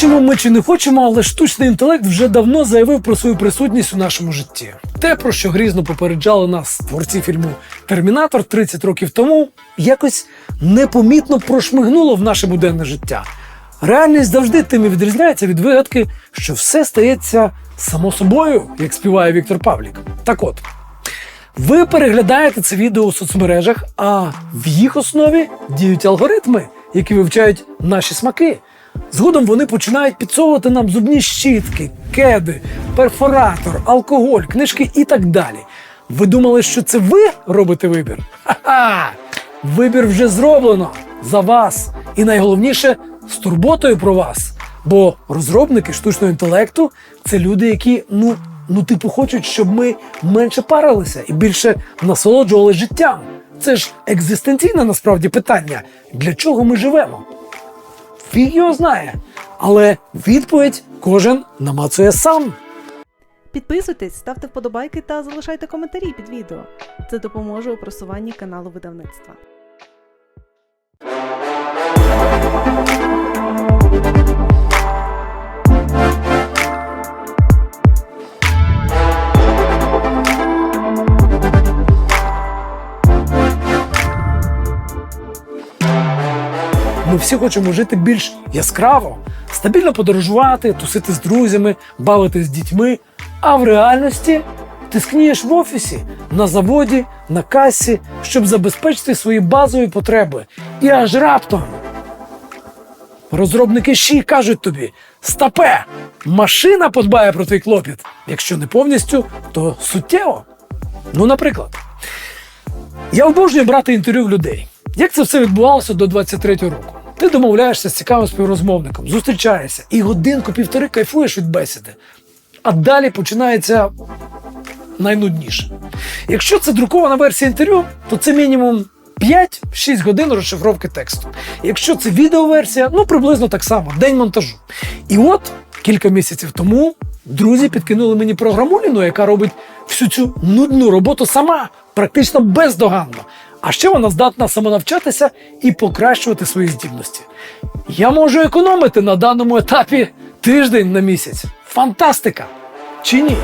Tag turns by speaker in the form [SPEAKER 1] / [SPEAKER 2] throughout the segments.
[SPEAKER 1] Хочемо ми чи не хочемо, але штучний інтелект вже давно заявив про свою присутність у нашому житті. Те, про що грізно попереджали нас творці фільму Термінатор 30 років тому, якось непомітно прошмигнуло в наше буденне життя. Реальність завжди тим і відрізняється від вигадки, що все стається само собою, як співає Віктор Павлік. Так от, ви переглядаєте це відео у соцмережах, а в їх основі діють алгоритми, які вивчають наші смаки. Згодом вони починають підсовувати нам зубні щітки, кеди, перфоратор, алкоголь, книжки і так далі. Ви думали, що це ви робите вибір? Ха-ха! Вибір вже зроблено за вас. І найголовніше з турботою про вас. Бо розробники штучного інтелекту це люди, які ну, ну типу хочуть, щоб ми менше парилися і більше насолоджували життям. Це ж екзистенційне насправді питання, для чого ми живемо. Фіг його знає. Але відповідь кожен намацує сам.
[SPEAKER 2] Підписуйтесь, ставте вподобайки та залишайте коментарі під відео. Це допоможе у просуванні каналу видавництва.
[SPEAKER 1] Всі хочемо жити більш яскраво, стабільно подорожувати, тусити з друзями, бавитись з дітьми. А в реальності ти скнієш в офісі, на заводі, на касі, щоб забезпечити свої базові потреби. І аж раптом розробники щі кажуть тобі: стапе, машина подбає про твій клопіт. Якщо не повністю, то суттєво. Ну, наприклад, я обожнюю брати інтерв'ю людей. Як це все відбувалося до 23-го року? Ти домовляєшся з цікавим співрозмовником, зустрічаєшся і годинку-півтори кайфуєш від бесіди. А далі починається найнудніше. Якщо це друкована версія інтерв'ю, то це мінімум 5-6 годин розшифровки тексту. Якщо це відеоверсія, ну приблизно так само, день монтажу. І от кілька місяців тому друзі підкинули мені програму Ліну, яка робить всю цю нудну роботу сама, практично бездоганно. А ще вона здатна самонавчатися і покращувати свої здібності. Я можу економити на даному етапі тиждень на місяць. Фантастика! Чи ні?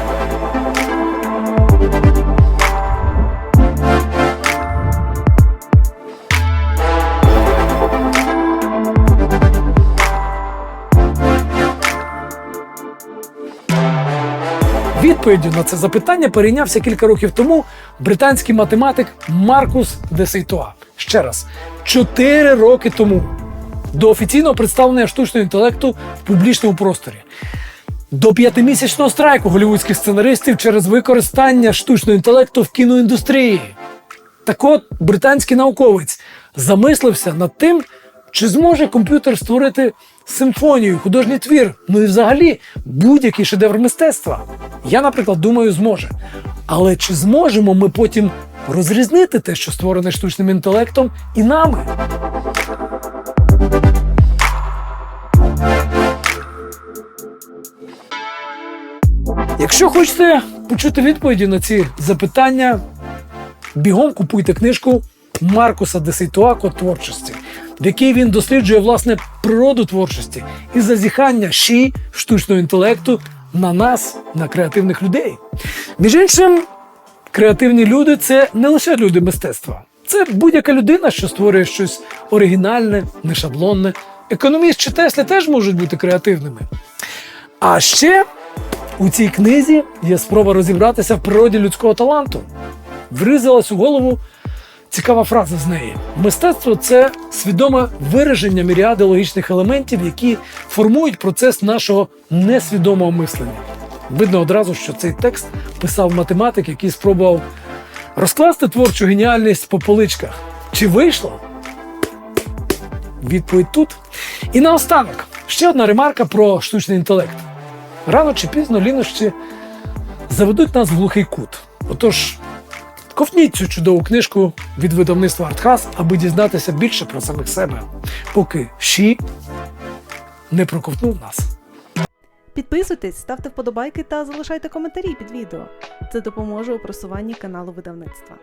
[SPEAKER 1] Відповіддю на це запитання перейнявся кілька років тому британський математик Маркус де Сейтоа. Ще раз, чотири роки тому до офіційного представлення штучного інтелекту в публічному просторі. До п'ятимісячного страйку голівудських сценаристів через використання штучного інтелекту в кіноіндустрії. Так от, британський науковець замислився над тим, чи зможе комп'ютер створити симфонію, художній твір, ну і взагалі будь-який шедевр мистецтва. Я, наприклад, думаю, зможе. Але чи зможемо ми потім розрізнити те, що створене штучним інтелектом, і нами? Якщо хочете почути відповіді на ці запитання, бігом купуйте книжку Маркуса Десейтуа «Код творчості, в якій він досліджує власне природу творчості і зазіхання щі штучного інтелекту на нас, на креативних людей. Між іншим, креативні люди це не лише люди мистецтва. Це будь-яка людина, що створює щось оригінальне, нешаблонне. Економіст чи Тесли теж можуть бути креативними. А ще у цій книзі є спроба розібратися в природі людського таланту. Вризалась у голову цікава фраза з неї: мистецтво це свідоме вираження міріади логічних елементів, які формують процес нашого несвідомого мислення. Видно одразу, що цей текст писав математик, який спробував розкласти творчу геніальність по поличках. Чи вийшло? Відповідь тут. І наостанок ще одна ремарка про штучний інтелект. Рано чи пізно лінощі заведуть нас в глухий кут. Отож, ковтніть цю чудову книжку від видавництва Артхас, аби дізнатися більше про самих себе, поки щі не проковтнув нас.
[SPEAKER 2] Підписуйтесь, ставте вподобайки та залишайте коментарі під відео. Це допоможе у просуванні каналу видавництва.